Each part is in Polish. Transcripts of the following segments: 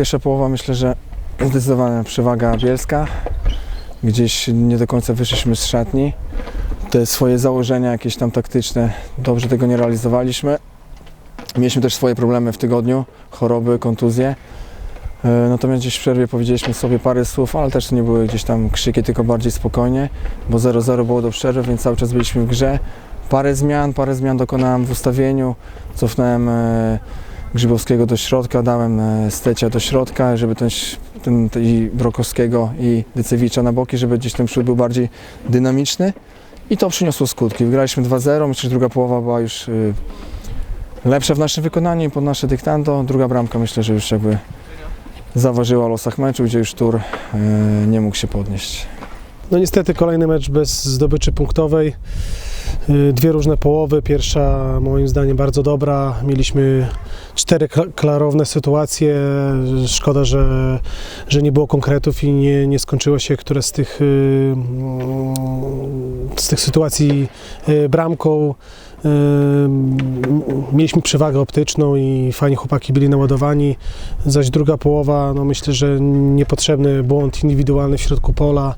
pierwsza połowa myślę, że zdecydowana przewaga Bielska. Gdzieś nie do końca wyszliśmy z szatni. Te swoje założenia jakieś tam taktyczne, dobrze tego nie realizowaliśmy. Mieliśmy też swoje problemy w tygodniu, choroby, kontuzje. E, Natomiast gdzieś w przerwie powiedzieliśmy sobie parę słów, ale też to nie były gdzieś tam krzyki, tylko bardziej spokojnie, bo 0-0 było do przerwy, więc cały czas byliśmy w grze. Parę zmian, parę zmian dokonałem w ustawieniu, cofnąłem e, Grzybowskiego do środka, dałem e, Stecia do środka, żeby ten, ten i Brokowskiego i Dycewicza na boki, żeby gdzieś ten przód był bardziej dynamiczny i to przyniosło skutki. Wygraliśmy 2-0, myślę, że druga połowa była już y, lepsza w naszym wykonaniu pod nasze dyktando. Druga bramka myślę, że już jakby zaważyła o losach meczu, gdzie już Tur y, nie mógł się podnieść. No niestety kolejny mecz bez zdobyczy punktowej. Y, Dwie różne połowy. Pierwsza moim zdaniem bardzo dobra. Mieliśmy cztery kla- klarowne sytuacje. Szkoda, że, że nie było konkretów i nie, nie skończyło się które z tych, y, z tych sytuacji y, bramką. Mieliśmy przewagę optyczną i fajnie chłopaki byli naładowani. Zaś druga połowa, no myślę, że niepotrzebny błąd indywidualny w środku pola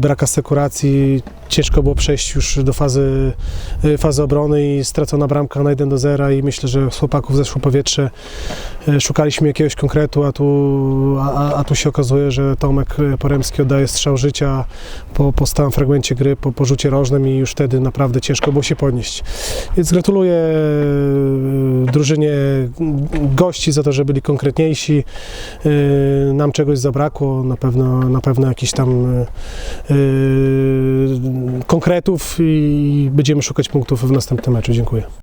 brak asekuracji, ciężko było przejść już do fazy, y, fazy obrony i stracona bramka na 1 do 0 i myślę, że z chłopaków zeszło powietrze. Y, Szukaliśmy jakiegoś konkretu, a tu, a, a- tu się okazuje, że Tomek y, Poremski oddaje strzał życia po, po stałym fragmencie gry, po, po rzucie rożnym i już wtedy naprawdę ciężko było się podnieść. Więc gratuluję drużynie gości za to, że byli konkretniejsi. Nam czegoś zabrakło, na pewno, na pewno jakichś tam konkretów i będziemy szukać punktów w następnym meczu. Dziękuję.